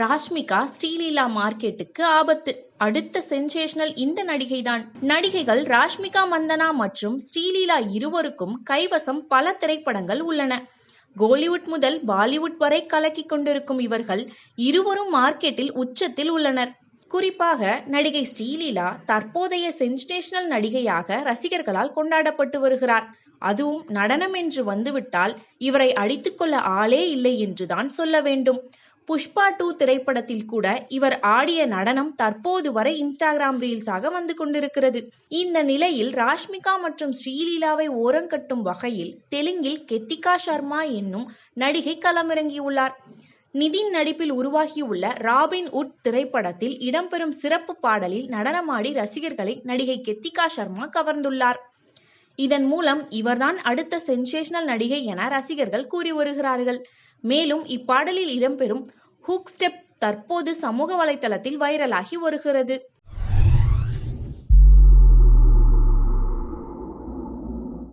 ராஷ்மிகா ஸ்ரீலீலா மார்க்கெட்டுக்கு ஆபத்து. அடுத்த சென்சேஷனல் இந்த நடிகைதான். நடிகைகள் ராஷ்மிகா மந்தனா மற்றும் ஸ்ரீலீலா இருவருக்கும் கைவசம் பல திரைப்படங்கள் உள்ளன. கோலிவுட் முதல் பாலிவுட் வரை கலக்கி கொண்டிருக்கும் இவர்கள் இருவரும் மார்க்கெட்டில் உச்சத்தில் உள்ளனர். குறிப்பாக நடிகை ஸ்ரீலீலா தற்போதைய சென்சேஷனல் நடிகையாக ரசிகர்களால் கொண்டாடப்பட்டு வருகிறார். அதுவும் நடனம் என்று வந்துவிட்டால் இவரை அடித்துக்கொள்ள ஆளே இல்லை என்றுதான் சொல்ல வேண்டும். புஷ்பா டூ திரைப்படத்தில் கூட இவர் ஆடிய நடனம் தற்போது வரை இன்ஸ்டாகிராம் ரீல்ஸாக வந்து கொண்டிருக்கிறது. இந்த நிலையில் ராஷ்மிகா மற்றும் ஸ்ரீலீலாவை ஓரங்கட்டும் வகையில் தெலுங்கில் கெத்திகா சர்மா என்னும் நடிகை களமிறங்கியுள்ளார். நிதின் நடிப்பில் உருவாகியுள்ள ராபின் உட் திரைப்படத்தில் இடம்பெறும் சிறப்பு பாடலில் நடனமாடி ரசிகர்களை நடிகை கெத்திகா சர்மா கவர்ந்துள்ளார். இதன் மூலம் இவர்தான் அடுத்த சென்சேஷனல் நடிகை என ரசிகர்கள் கூறி வருகிறார்கள். மேலும் இப்பாடலில் இடம்பெறும் ஹூக் ஸ்டெப் தற்போது சமூக வலைதளத்தில் வைரலாகி வருகிறது.